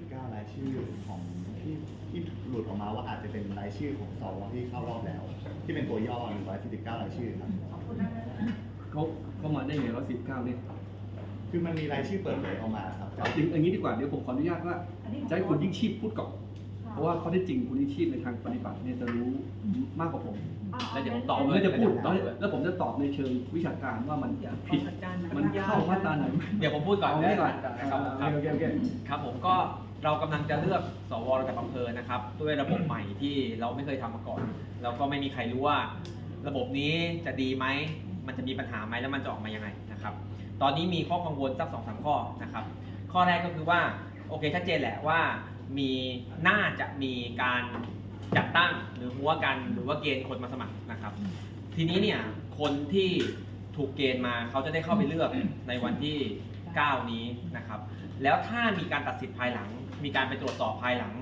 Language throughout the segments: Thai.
19รายชื่อของที่ที่หลุดออกมาว่าอาจจะเป็นรายชื่อของสวที่เข้ารอบแล้ว ที่เป็นตัวย่อ149รายชื่อครับเขาเขามาได้ไงว่าสิบเก้าเนี่ยคือมันมีรายชื่อเปิดเผยออกมาครับเอาจริงอย่างนี้ดีกว่าเดี๋ยวผมขออนุญาตว่าจะให้คุณยิ่งชีพพูดก่อนเพราะว่าเขาได้จริงคุณยิ่งชีพในทางปฏิบัติเนี่ยจะรู้มากกว่าผมแล้วเดี๋ยวผมตอบผมเลยก็จะพูดแล้วแล้วผมจะตอบในเชิงวิชาการว่ามันผิดมันเข้ามาตราไหนเดี๋ยวผมพูดก่อนเอาไม่ก่อนนะครับอ่าโอเคโอเคโอเคครับผมก็ เรากำลังจะเลือกสวระดับอำเภอนะครับ ด้วยระบบใหม่ที่เราไม่เคยทำมาก่อน แล้วก็ไม่มีใครรู้ว่า ระบบนี้จะดีไหมมันจะมีปัญหาไหมแล้วมันจะออกมายังไงนะครับ ตอนนี้มีข้อกังวลสักสองสามข้อนะครับ ข้อแรกก็คือว่าโอเคชัดเจนแหละว่ามีน่าจะมีการจัดตั้งหรือหัวกันหรือว่าเกณฑ์คนมาสมัครนะครับ ทีนี้เนี่ยคนที่ถูกเกณฑ์มาเขาจะได้เข้าไปเลือกในวันที่ 9 นี้นะครับ แล้วถ้ามีการตัดสิทธิ์ภายหลัง มีการไปตรวจสอบภายหลัง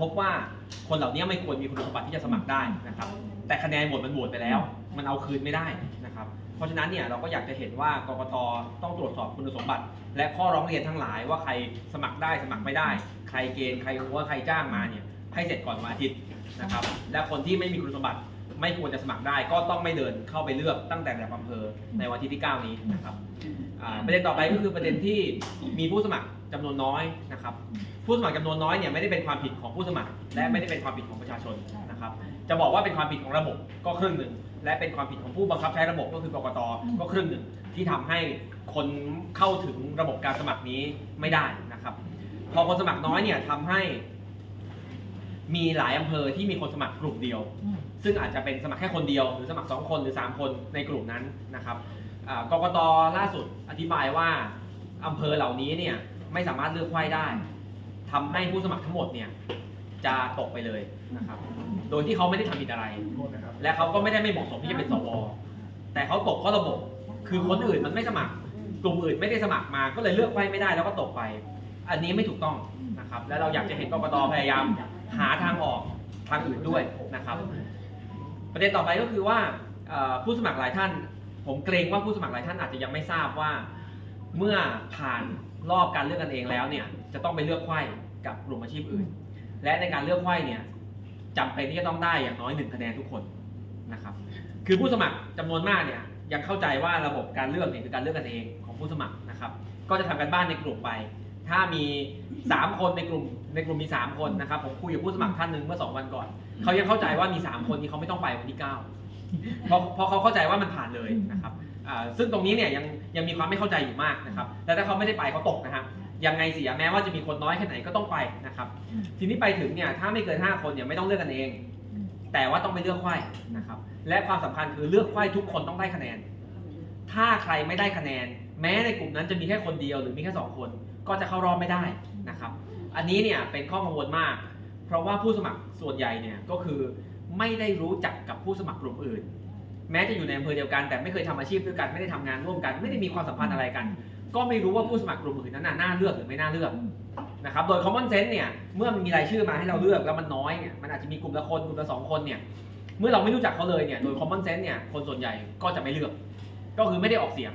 พบว่าคนเหล่านี้ไม่ควรมีคุณสมบัติที่จะสมัครได้นะครับ แต่คะแนนโหวตมันโหวตไปแล้ว มันเอาคืนไม่ได้นะครับ เพราะฉะนั้นเนี่ยเราก็อยากจะเห็นว่ากกตต้องตรวจสอบคุณสมบัติ และข้อร้องเรียนทั้งหลายว่าใครสมัครได้สมัครไม่ได้ ใครเกณฑ์ใครหัวใครจ้างมาเนี่ยให้เสร็จก่อนวันอาทิตย์นะครับ และคนที่ไม่มีคุณสมบัติไม่ควรจะสมัครได้ก็ต้องไม่เดินเข้าไปเลือกตั้งแต่แบบอำเภอในวันที่ที่ 9 นี้นะครับประเด็นต่อไปก็คือประเด็นที่มีผู้สมัคร จำนวนน้อยนะครับผู้สมัครจำนวนน้อยเนี่ยไม่ได้เป็นความผิดของผู้สมัคร และไม่ได้เป็นความผิดของประชาชนนะครับจะบอกว่าเป็นความผิดของระบบก็ครึ่งหนึ่งและเป็นความผิดของผู้บังคับใช้ระบบก็คือกกตก็ครึ่งหนึ่งที่ทำให้คนเข้าถึงระบบการสมัครนี้ไม่ได้นะครับ พอคนสมัครน้อยเนี่ยทำให้มีหลายอำเภอที่มีคนสมัครกลุ่มเดียว ซึ่งอาจจะเป็นสมัครแค่คนเดียว หรือสมัคร 2 คนหรือ 3 คนในกลุ่มนั้นนะครับอ่ากกตล่าสุดอธิบายว่าอำเภอเหล่านี้เนี่ย ไม่สามารถเลือกไขว้ได้ทำให้ผู้สมัครทั้งหมดเนี่ยจะตกไปเลยนะครับ โดยที่เขาไม่ได้ทำผิดอะไรและเขาก็ไม่ได้ไม่เหมาะสมที่จะเป็นสว แต่เขาตกเพราะระบบ คือคนอื่นมันไม่สมัคร กลุ่มอื่นไม่ได้สมัครมา ก็เลยเลือกไว้ไม่ได้แล้วก็ตกไป อันนี้ไม่ถูกต้องนะครับ และเราอยากจะเห็นกกตพยายาม หาทางออกทางอื่นด้วยนะครับ ประเด็นต่อไปก็คือว่าเอ่อผู้สมัครหลายท่าน ผมเกรงว่าผู้สมัครหลายท่านอาจจะยังไม่ทราบว่า เมื่อผ่าน รอบการเลือกกันเองแล้วเนี่ยจะต้องไปเลือกไขว้กับกลุ่มอาชีพอื่น และในการเลือกไขว้เนี่ยจำเป็นที่จะต้องได้อย่างน้อยหนึ่งคะแนนทุกคนนะครับคือผู้สมัครจำนวนมากเนี่ยยังเข้าใจว่าระบบการเลือกเนี่ยคือการเลือกกันเองของผู้สมัครนะครับ ก็จะทำกันบ้านในกลุ่มไป ถ้ามี 3 คนในกลุ่มในกลุ่มมี 3 คนนะครับผมคุยกับผู้สมัครท่านหนึ่งเมื่อ 2 วันก่อนเขายังเข้าใจว่ามี 3 คนที่เขาไม่ต้องไปวันที่ 9 เพราะเพราะเขาเข้าใจว่ามันผ่านเลยนะครับอ่า ซึ่งตรงนี้เนี่ยยังยังมีความไม่เข้าใจอยู่มากนะครับและถ้าเขาไม่ได้ไปเขาตกนะครับยังไงเสียแม้ว่าจะมีคนน้อยแค่ไหนก็ต้องไปนะครับทีนี้ไปถึงเนี่ยถ้าไม่เกิน 5 คนเนี่ยไม่ต้องเลือกกันเอง แต่ว่าต้องไปเลือกไขว้นะครับและความสำคัญคือเลือกไขว้ทุกคนต้องได้คะแนน ถ้าใครไม่ได้คะแนน แม้ในกลุ่มนั้นจะมีแค่คนเดียวหรือมีแค่สองคน ก็จะเข้ารอบไม่ได้นะครับอันนี้เนี่ยเป็นข้อกังวลมาก เพราะว่าผู้สมัครส่วนใหญ่เนี่ยก็คือไม่ได้รู้จักกับผู้สมัครกลุ่มอื่น แม้จะอยู่ในอำเภอเดียวกัน แต่ไม่เคยทำอาชีพด้วยกันไม่ได้ทำงานร่วมกัน ไม่ได้มีความสัมพันธ์อะไรกัน ก็ไม่รู้ว่าผู้สมัครกลุ่มอื่นนั้นน่ะน่าเลือกหรือไม่น่าเลือกนะครับโดย common sense เนี่ยเมื่อมันมีรายชื่อมาให้เราเลือกแล้วมันน้อยเนี่ยมันอาจจะมีกลุ่มละคนกลุ่มละสองคนเนี่ยเมื่อเราไม่รู้จักเขาเลยเนี่ยโดย common sense เนี่ยคนส่วนใหญ่ก็จะไม่เลือก ก็คือไม่ได้ออกเสียง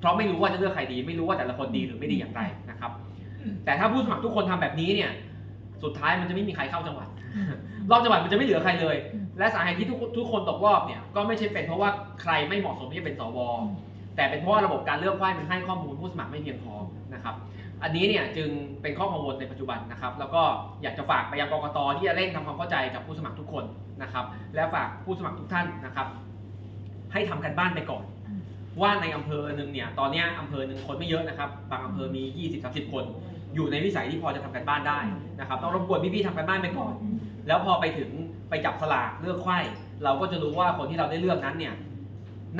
เพราะไม่รู้ว่าจะเลือกใครดี ไม่รู้ว่าแต่ละคนดีหรือไม่ดีอย่างไรนะครับ แต่ถ้าผู้สมัครทุกคนทำแบบนี้เนี่ยสุดท้ายมันจะไม่มีใครเข้าจังหวัดรอบจังหวัดมันจะไม่เหลือใครเลย และสาเหตุที่ทุกทุกคนตกรอบเนี่ยก็ไม่ใช่เป็นเพราะว่าใครไม่เหมาะสมที่จะเป็นสวแต่เป็นเพราะว่าระบบการเลือกไขว้มันให้ข้อมูลผู้สมัครไม่เพียงพอนะครับ อันนี้เนี่ยจึงเป็นข้อกังวลในปัจจุบันนะครับ แล้วก็อยากจะฝากไปยังกรกตที่จะเร่งทำความเข้าใจกับผู้สมัครทุกคนนะครับ และฝากผู้สมัครทุกท่านนะครับ ให้ทำกันบ้านไปก่อน ว่าในอำเภอหนึ่งเนี่ยตอนนี้อำเภอหนึ่งคนไม่เยอะนะครับ บางอำเภอมี 20-30 คน อยู่ในวิสัยที่พอจะทำกันบ้านได้นะครับต้องรบกวนพี่ๆทำกันบ้านไปก่อน แล้วพอไปถึง ไปจับสลากเลือกไขว้เราก็จะรู้ว่าคนที่เราได้เลือกนั้นเนี่ย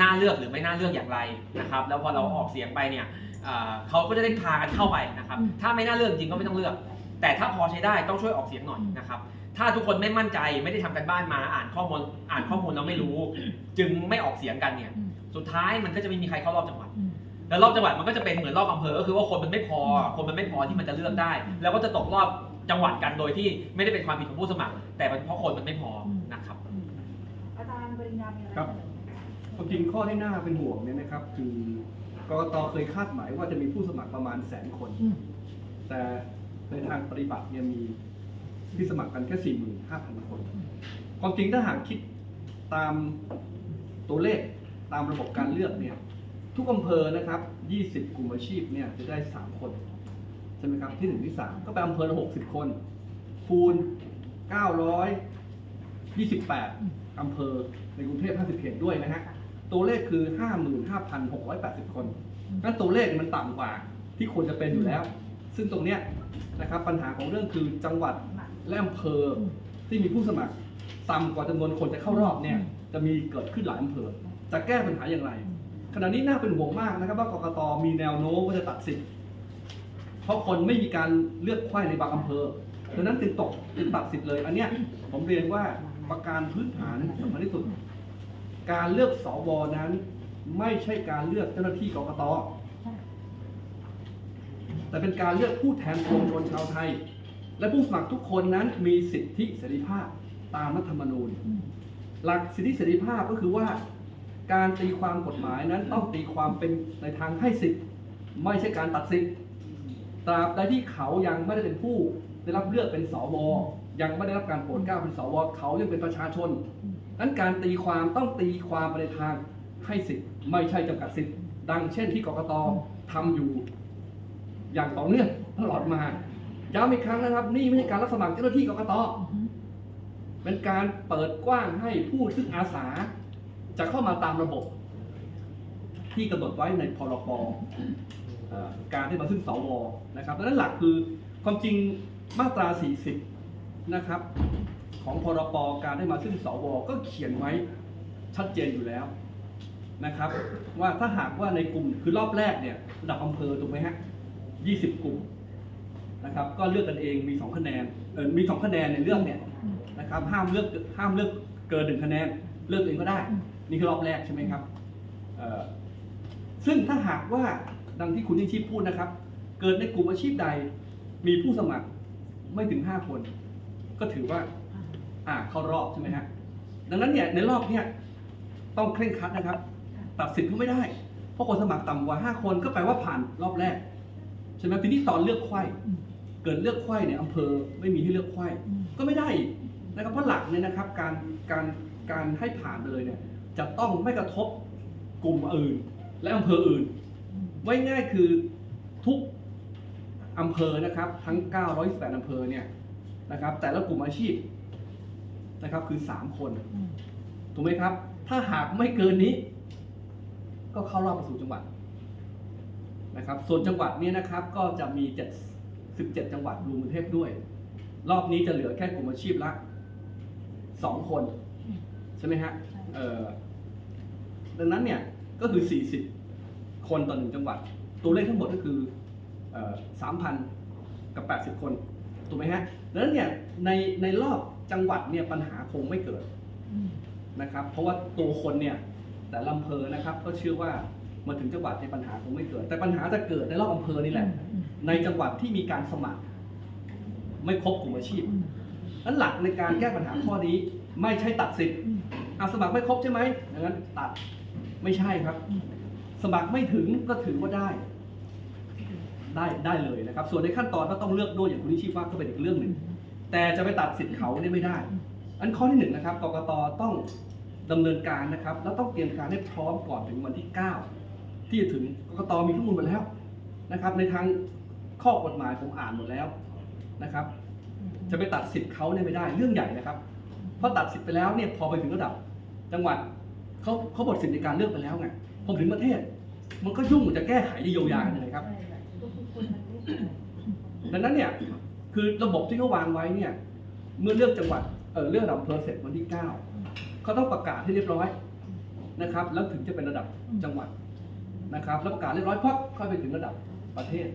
น่าเลือกหรือไม่น่าเลือกอย่างไรนะครับ แล้วพอเราออกเสียงไปเนี่ยอ่าเขาก็จะได้พากันเข้าไปนะครับ ถ้าไม่น่าเลือกจริงก็ไม่ต้องเลือก แต่ถ้าพอใช้ได้ต้องช่วยออกเสียงหน่อยนะครับถ้าทุกคนไม่มั่นใจไม่ได้ทำกันบ้านมาอ่านข้อมูลอ่านข้อมูลเราไม่รู้ จึงไม่ออกเสียงกันเนี่ยสุดท้ายมันก็จะไม่มีใครเข้ารอบจังหวัดแล้วรอบจังหวัดมันก็จะเป็นเหมือนรอบอำเภอก็คือว่าคนมันไม่พอ คนมันไม่พอที่มันจะเลือกได้ แล้วก็จะตกรอบ จังหวัดกันโดยที่ไม่ได้เป็นความผิดของผู้สมัคร แต่เป็นเพราะคนมันไม่พอนะครับ อาจารย์ปริญญามีอะไรครับ ความจริงข้อที่น่าเป็นห่วงเนี่ยนะครับ คือกกตเคยคาดหมายว่าจะมีผู้สมัครประมาณแสนคน แต่ในทางปฏิบัติเนี่ยมีที่สมัครกันแค่ 45,000 คน ความจริงถ้าหากคิดตามตัวเลขตามระบบการเลือกเนี่ย ทุกอำเภอนะครับ 20 กลุ่มอาชีพเนี่ยจะได้ 3 คน ใช่ไหมครับที่หนึ่งที่สามก็ไปอำเภอละ60คน คูณ928อยยี่สิบแปดอำเภอในกรุงเทพ50เขตด้วยนะฮะตัวเลขคือ55,680คนนั่นตัวเลขมันต่ำกว่าที่ควรจะเป็นอยู่แล้ว ซึ่งตรงเนี้ยนะครับปัญหาของเรื่องคือจังหวัดและอำเภอที่มีผู้สมัครต่ำกว่าจำนวนคนจะเข้ารอบเนี่ยจะมีเกิดขึ้นหลายอำเภอ จะแก้ปัญหาอย่างไร ขณะนี้น่าเป็นห่วงมากนะครับว่ากกตมีแนวโน้มว่าจะตัดสิทธิ์ ราะคนไม่มีการเลือกไข้ในบางอำเภอดังนั้นจึงตกจึงตัดสิทธิ์เลย อันเนี้ยผมเรียนว่าประการพื้นฐานสำคัญที่สุด การเลือกสวนั้น ไม่ใช่การเลือกเจ้าหน้าที่กกตแต่เป็นการเลือกผู้แทนปวงชนชาวไทย และผู้สมัครทุกคนนั้นมีสิทธิเสรีภาพตามรัฐธรรมนูญ หลักสิทธิเสรีภาพก็คือว่า การตีความกฎหมายนั้นต้องตีความเป็นในทางให้สิทธิ์ไม่ใช่การตัดสิทธิ์ ตราบใดที่เขายังไม่ได้เป็นผู้ได้รับเลือกเป็นสวยังไม่ได้รับการโปรดเกล้าเป็นสวเขายังเป็นประชาชนนั้นการตีความต้องตีความไปในทางให้สิทธิ์ไม่ใช่จำกัดสิทธิ์ ดังเช่นที่กรกตทำอยู่ อย่างต่อเนื่องตลอดมาย้ำอีกครั้งนะครับ นี่ไม่ใช่การรับสมัครเจ้าหน้าที่กรกตเป็นการเปิดกว้างให้ผู้ซึ่งอาสา จะเข้ามาตามระบบ ที่กำหนดไว้ในพรบ การได้มาซึ่งสวนะครับดังนั้นหลักคือความจริงมาตรา 40 นะครับของพรบการได้มาซึ่งสวก็เขียนไว้ชัดเจนอยู่แล้วนะครับว่าถ้าหากว่าในกลุ่มคือรอบแรกเนี่ยระดับอำเภอถูกไหมฮะ20 กลุ่มนะครับก็เลือกกันเองมี 2 คะแนนเออมี 2 คะแนนในเรื่องเนี่ยนะครับห้ามเลือกห้ามเลือกเกินหนึ่งคะแนนเลือกเองก็ได้ นี่คือรอบแรกใช่ไหมครับซึ่งถ้าหากว่า ดังที่คุณยิ่งชีพพูดนะครับ เกิดในกลุ่มอาชีพใด มีผู้สมัครไม่ถึง 5 คน ก็ถือว่า อ่าเข้ารอบใช่ไหมฮะดังนั้นเนี่ยในรอบเนี่ยต้องเคร่งครัดนะครับ ตัดสินเขาไม่ได้ เพราะคนสมัครต่ำกว่า 5 คนก็แปลว่าผ่านรอบแรกใช่ไหมทีนี้ตอนเลือกไขว้เกิดเลือกไขว้เนี่ยอำเภอไม่มีให้เลือกไขว้ก็ไม่ได้นะครับเพราะหลักเนี่ยนะครับการการการให้ผ่านเลยเนี่ยจะต้องไม่กระทบกลุ่มอื่น และอำเภออื่น ไว้ง่ายคือทุกอำเภอนะครับ ทั้ง 918อำเภอเนี่ยนะครับ แต่ละกลุ่มอาชีพนะครับ คือ 3 คน ถูกไหมครับ ถ้าหากไม่เกินนี้ ก็เข้ารอบไปสู่จังหวัดนะครับ ส่วนจังหวัดเนี้นะครับ ก็จะมี 7 17 จังหวัดรวมกรุงเทพด้วย รอบนี้จะเหลือแค่กลุ่มอาชีพละ 2 คน ใช่ไหมฮะเอ่อดังนั้นเนี่ยก็คือ 40 คนต่อหนึ่งจังหวัด ตัวเลขทั้งหมดก็คือสามพันกับ80คนถูกไหมฮะดังนั้นเนี่ยในในรอบจังหวัดเนี่ยปัญหาคงไม่เกิดนะครับ เพราะว่าตัวคนเนี่ยแต่ละอำเภอนะครับก็เชื่อว่ามาถึงจังหวัดในยปัญหาคงไม่เกิด แต่ปัญหาจะเกิดในรอบอำเภอนี่แหละ ในจังหวัดที่มีการสมัคร ไม่ครบกลุ่มอาชีพนั้นหลักในการแก้ปัญหาข้อนี้ ไม่ใช่ตัดสิทธิ์อาสมัครไม่ครบใช่ไหมดังนั้นตัดไม่ใช่ครับ สมัครไม่ถึงก็ถือว่าได้ ได้ได้เลยนะครับ ส่วนในขั้นตอนก็ต้องเลือกด้วยอย่างคุณนิชิว่าก็เป็นอีกเรื่องหนึ่งแต่จะไปตัดสิทธิ์เขาเนี่ยไม่ได้ อันข้อที่หนึ่งนะครับกกตต้องดำเนินการนะครับ แล้วต้องเตรียมการให้พร้อมก่อนถึงวันที่ 9 ที่จะถึงกกตมีข้อมูลหมดแล้วนะครับ ในทางข้อกฎหมายผมอ่านหมดแล้วนะครับ จะไปตัดสิทธิ์เขาเนี่ยไม่ได้เรื่องใหญ่นะครับ เพราะตัดสิทธิ์ไปแล้วเนี่ยพอไปถึงระดับ จังหวัดเขาเขาหมดสิทธิ์ในการเลือกไปแล้วไงพ อถึงประเทศ มันก็ยุ่งจะแก้ไขจะเยียวยากันยังไงครับ ดังนั้นเนี่ยคือระบบที่เขาวางไว้เนี่ย เมื่อเลือกจังหวัดเออเลือกระดับอำเภอเสร็จวันที่ 9เขาต้องประกาศให้เรียบร้อยนะครับ แล้วถึงจะเป็นระดับจังหวัดนะครับ แล้วประกาศเรียบร้อยพักค่อยไปถึงระดับประเทศ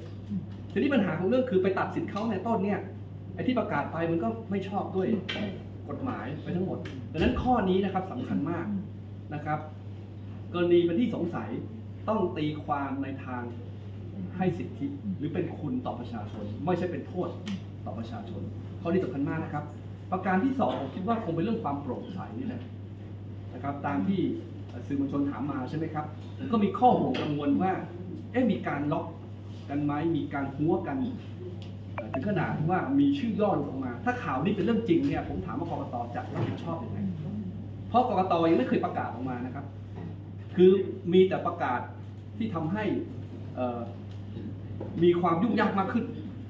ทีนี้ปัญหาของเรื่องคือไปตัดสินเขาในต้นเนี่ยไอ้ที่ประกาศไปมันก็ไม่ชอบด้วยกฎหมายไปทั้งหมดดังนั้นข้อนี้นะครับสำคัญมากนะครับ กรณีเป็นที่สงสัยต้องตีความในทางให้สิทธิหรือเป็นคุณต่อประชาชน ไม่ใช่เป็นโทษต่อประชาชนข้อนี้สำคัญมากนะครับ ประการที่สองผมคิดว่าคงเป็นเรื่องความโปร่งใสนี่แหละนะครับตามที่สื่อมวลชนถามมาใช่ไหมครับก็มีข้อห่วงกังวลว่าเอ๊ะมีการล็อกกันไหมมีการหัวกันเอ่อถึงขนาดว่ามีชื่อย่อหลุดออกมา ถ้าข่าวนี้เป็นเรื่องจริงเนี่ยผมถามว่ากรกตจะรับผิดชอบอยังไงเพราะกรกตยังไม่เคยประกาศออกมานะครับ คือมีแต่ประกาศที่ทำให้มีความยุ่งยากมากขึ้น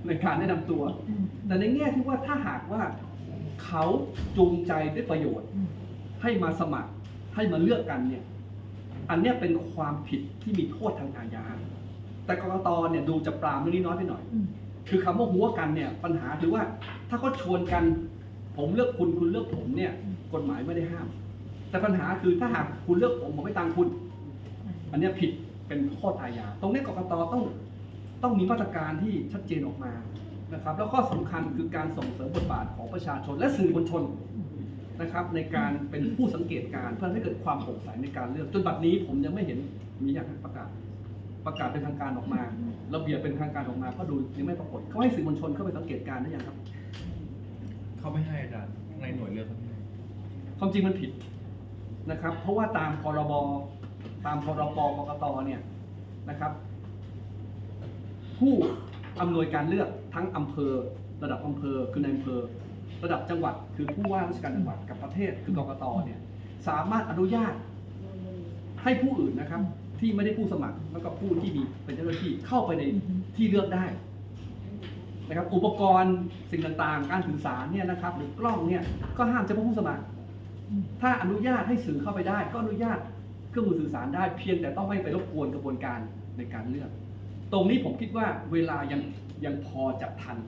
ในการแนะนำตัว แต่ในแง่ที่ว่าถ้าหากว่าเขาจูงใจด้วยประโยชน์ ให้มาสมัครให้มาเลือกกันเนี่ยอันนี้เป็นความผิดที่มีโทษทางอาญา แต่กรกตเนี่ยดูจะปรามเรื่องนี้น้อยไปหน่อย คือคำว่าหัวกันเนี่ยปัญหาคือว่าถ้าเขาชวนกัน ผมเลือกคุณคุณเลือกผมเนี่ยกฎหมายไม่ได้ห้าม แต่ปัญหาคือถ้าหากคุณเลือกผมผมไม่ตามคุณ อันเนี้ยผิดเป็นโทษอาญา ตรงนี้กรกตต้องต้องมีมาตรการที่ชัดเจนออกมานะครับ แล้วข้อสำคัญคือการส่งเสริมบทบาทของประชาชนและสื่อมวลชนนะครับในการเป็นผู้สังเกตการณ์เพื่อให้เกิดความโปร่งใสในการเลือก จนบัดนี้ผมยังไม่เห็นมีอย่างประกาศประกาศเป็นทางการออกมา ระเบียบเป็นทางการออกมาก็ดูยังไม่ปรากฏเขาให้สื่อมวลชนเข้าไปสังเกตการณ์ได้ยังครับ เขาไม่ให้อาจารย์ในหน่วยเลือกเขาไม่ให้ความจริงมันผิด นะครับ เพราะว่าตามพรบตามพรบกกตเนี่ยนะครับ ผู้อำนวยการเลือกทั้งอำเภอ ระดับอำเภอคือในอำเภอ ระดับจังหวัด คือผู้ว่าราชการจังหวัดกับประเทศคือกกตเนี่ยสามารถอนุญาตให้ผู้อื่นนะครับ ที่ไม่ได้ผู้สมัครแล้วก็ผู้ที่มีเป็นเจ้าหน้าที่เข้าไปในที่เลือกได้นะครับอุปกรณ์สิ่งต่างๆ การสื่อสารเนี่ยนะครับ หรือกล้องเนี่ยก็ห้ามเฉพาะผู้สมัคร ถ้าอนุญาตให้สื่อเข้าไปได้ ก็อนุญาตเครื่องมือสื่อสารได้ เพียงแต่ต้องไม่ไปรบกวนกระบวนการในการเลือก ตรงนี้ผมคิดว่าเวลายังยังพอจะทัน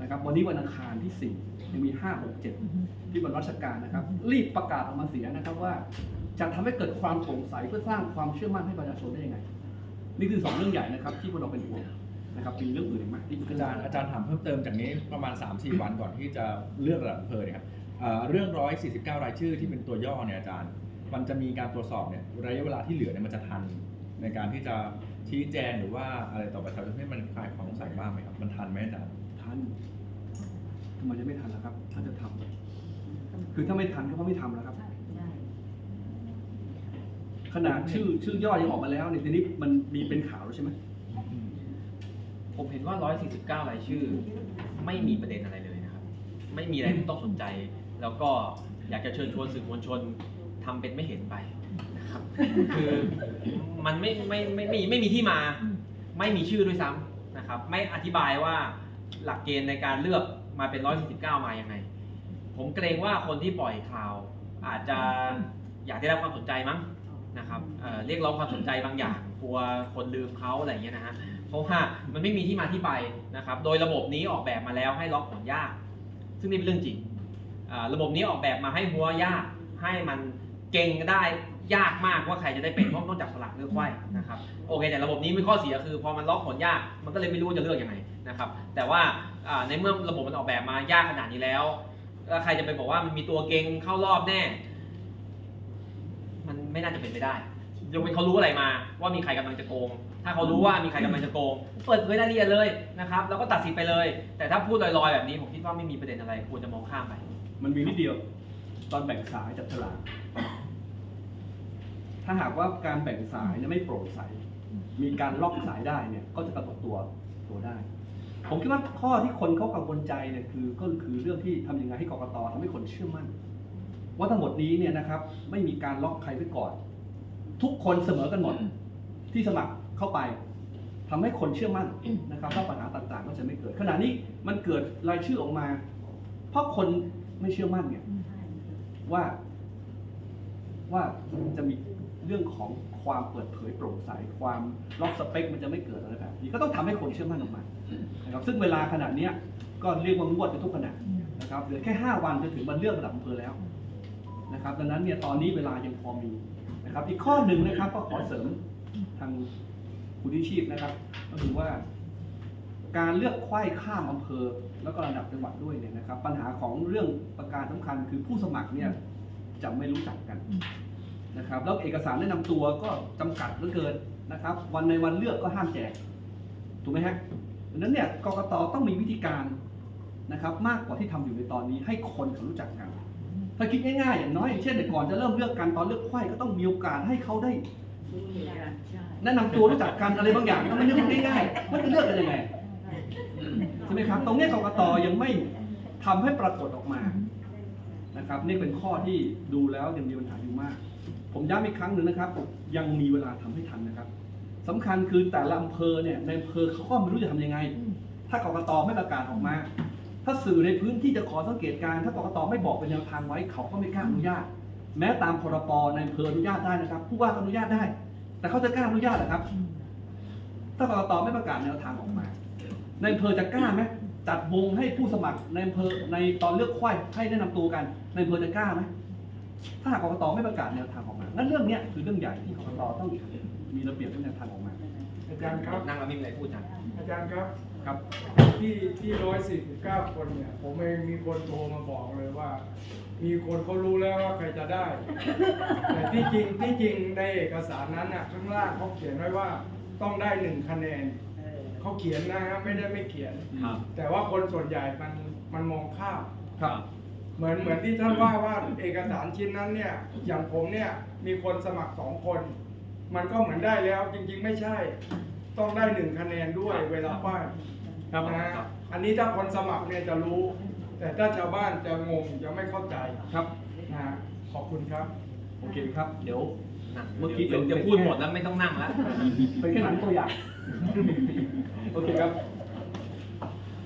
นะครับ วันนี้วันอังคารที่ 4 ยังมี 5 6 7 ที่วันราชการนะครับ รีบประกาศออกมาเสียนะครับว่า จะทำให้เกิดความโปร่งใสเพื่อสร้างความเชื่อมั่นให้ประชาชนได้ยังไง นี่คือสองเรื่องใหญ่นะครับ ที่พวกเราเป็นห่วงนะครับมีเรื่องอื่นอีกไหมที่อาจารย์อาจารย์ถามเพิ่มเติมจากนี้ประมาณ 3-4 วันก่อนที่จะเลือกระดับอำเภอเนี่ยครับ เอ่อเรื่อง 149 รายชื่อที่เป็นตัวย่อเนี่ยอาจารย์ มันจะมีการตรวจสอบเนี่ยระยะเวลาที่เหลือเนี่ยมันจะทัน ในการที่จะชี้แจงหรือว่าอะไรต่อประชาชนให้มันคลายความสงสัยบ้างไหมครับ มันทันไหมอาจารย์ทันทำไมจะไม่ทันล่ะครับ ถ้าจะทำคือถ้าไม่ทันก็เพราะไม่ทำแล้วครับ ขนาดชื่อชื่อย่อยังออกมาแล้วเนี่ยทีนี้มันมีเป็นข่าวแล้วใช่ไหมผมเห็นว่า 149 รายชื่อ ไม่มีประเด็นอะไรเลยนะครับ ไม่มีอะไรที่ต้องสนใจ แล้วก็อยากจะเชิญชวนสื่อมวลชนทำเป็นไม่เห็นไปนะครับ คือมันไม่ไม่ไม่ไม่ไม่มีที่มา ไม่มีชื่อด้วยซ้ำนะครับ ไม่อธิบายว่าหลักเกณฑ์ในการเลือกมาเป็น 149 มายังไง ผมเกรงว่าคนที่ปล่อยข่าว อาจจะอยากได้รับความสนใจมั้งนะครับเอ่อเรียกร้องความสนใจบางอย่าง กลัวคนลืมเขาอะไรอย่างเงี้ยนะฮะ เพราะว่ามันไม่มีที่มาที่ไปนะครับ โดยระบบนี้ออกแบบมาแล้วให้ล็อกผลยาก ซึ่งนี่เป็นเรื่องจริงอ่า ระบบนี้ออกแบบมาให้หัวยากให้มันเก่งได้ยากมากว่าใครจะได้เป็นเพราะต้องจับสลักเลือกไขว้นะครับโอเคแต่ระบบนี้มีข้อเสียคือพอมันล็อกผลยากมันก็เลยไม่รู้จะเลือกอยังไงนะครับแต่ว่าในเมื่อระบบมันออกแบบมายากขนาดนี้แล้วแล้วใครจะไปบอกว่ามันมีตัวเก่งเข้ารอบแน่ มันไม่น่าจะเป็นไปได้ยกเว้นเขารู้อะไรมาว่ามีใครกำลังจะโกง ถ้าเขารู้ว่ามีใครกำลังจะโกง เปิดเผยรายละเอียดเลยนะครับ แล้วก็ตัดสินไปเลย แต่ถ้าพูดลอยๆแบบนี้ผมคิดว่าไม่มีประเด็นอะไรควรจะมองข้ามไป มันมีนิดเดียว ตอนแบ่งสายจับฉลากถ้าหากว่าการแบ่งสายเนี่ยไม่โปร่งใส มีการล็อกสายได้เนี่ย ก็จะกระทบตัวตัวได้ ผมคิดว่าข้อที่คนเขากังวลใจเนี่ยคือก็คือเรื่องที่ทำยังไงให้กรกตทำให้คนเชื่อมั่น ว่าทั้งหมดนี้เนี่ยนะครับ ไม่มีการล็อกใครไว้ก่อน ทุกคนเสมอกันหมดที่สมัครเข้าไปทำให้คนเชื่อมั่นนะครับว่าปัญหาต่างๆ ก็จะไม่เกิด ขณะนี้มันเกิดรายชื่อออกมา เพราะคน ไม่เชื่อมั่นเนี่ยว่าว่าจะมีเรื่องของความเปิดเผยโปร่งใสความล็อกสเปคมันจะไม่เกิดอะไรแบบนี้ก็ต้องทำให้คนเชื่อมั่นออกมานะครับซึ่งเวลาขนาดเนี้ยก็เรียกว่างวดไปทุกขณะนะครับเหลือแค่ 5 วันจะถึงวันเลือกระดับอำเภอแล้วนะครับดังนั้นเนี่ยตอนนี้เวลายังพอมีนะครับ อีกข้อหนึ่งนะครับก็ขอเสริมทางคุณทิชีพนะครับ ก็คือว่า การเลือกไขว้ข้ามอำเภอ แล้วก็ระดับจังหวัดด้วยเนี่ยนะครับ ปัญหาของเรื่องประการสำคัญคือผู้สมัครเนี่ยจะไม่รู้จักกันนะครับ แล้วเอกสารแนะนำตัวก็จำกัดเหลือเกินนะครับ วันในวันเลือกก็ห้ามแจกถูกไหมฮะดังนั้นเนี่ยกกตต้องมีวิธีการนะครับ มากกว่าที่ทำอยู่ในตอนนี้ให้คนเขารู้จักกัน ถ้าคิดง่ายๆอย่างน้อยอย่างเช่นแต่ก่อนจะเริ่มเลือกกันตอนเลือกไขว้ก็ต้องมีโอกาสให้เขาได้แนะนำตัวรู้จักกันอะไรบางอย่างก็ไม่เลือกง่ายๆมันจะเลือกกันยังไง ใช่ไหมครับ ตรงนี้ยกกตยังไม่ทำให้ปรากฏออกมานะครับ นี่เป็นข้อที่ดูแล้วยังมีปัญหาอยู่มาก ผมย้ำอีกครั้งหนึ่งนะครับ ยังมีเวลาทำให้ทันนะครับสำคัญคือแต่ละอำเภอเนี่ยในอำเภอเขาก็ไม่รู้จะทำยังไง ถ้ากรกตไม่ประกาศออกมา ถ้าสื่อในพื้นที่จะขอสังเกตการ ถ้ากรกตไม่บอกเป็นแนวทางไว้เขาก็ไม่กล้าอนุญาต แม้ตามพรปในอำเภออนุญาตได้นะครับ ผู้ว่าอนุญาตได้ แต่เขาจะกล้าอนุญาตหรอครับ ถ้ากรกตไม่ประกาศแนวทางออกมา ในอำเภอจะกล้าไหมจัดวงให้ผู้สมัครในอำเภอในตอนเลือกควายให้แนะนำตัวกันในอำเภอจะกล้าไหมถ้าหากกกตไม่ประกาศแนวทางออกมางั้นเรื่องเนี้ยคือเรื่องใหญ่ที่กกตต้องมีระเบียบและแนวทางออกมา อาจารย์ครับ นั่งแล้วไม่มีอะไรพูดนะ อาจารย์ครับครับ ที่ที่ร้อยสี่สิบเก้าคนเนี่ย ผมเองมีคนโทรมาบอกเลยว่า มีคนเขารู้แล้วว่าใครจะได้ แต่ที่จริงที่จริงในเอกสารนั้นน่ะข้างล่างเขาเขียนไว้ว่าต้องได้หนึ่งคะแนน เขาเขียนนะฮะไม่ได้ไม่เขียน ครับ แต่ว่าคนส่วนใหญ่มันมันมองข้ามครับ เหมือนเหมือนที่ท่านว่าว่าเอกสารชิ้นนั้นเนี่ยอย่างผมเนี่ยมีคนสมัครสองคน มันก็เหมือนได้แล้วจริงๆไม่ใช่ ต้องได้หนึ่งคะแนนด้วยเวลาป้ายครับนะฮะครับ อันนี้ถ้าคนสมัครเนี่ยจะรู้ แต่ถ้าชาวบ้านจะงงจะไม่เข้าใจครับ นะฮะขอบคุณครับ โอเคครับ เดี๋ยวนั่งเมื่อกี้เดี๋ยวเป็นจะพูดหมดแล้วไม่ต้องนั่งแล้ว เป็นแค่หนังตัวอย่าง โอเคครับ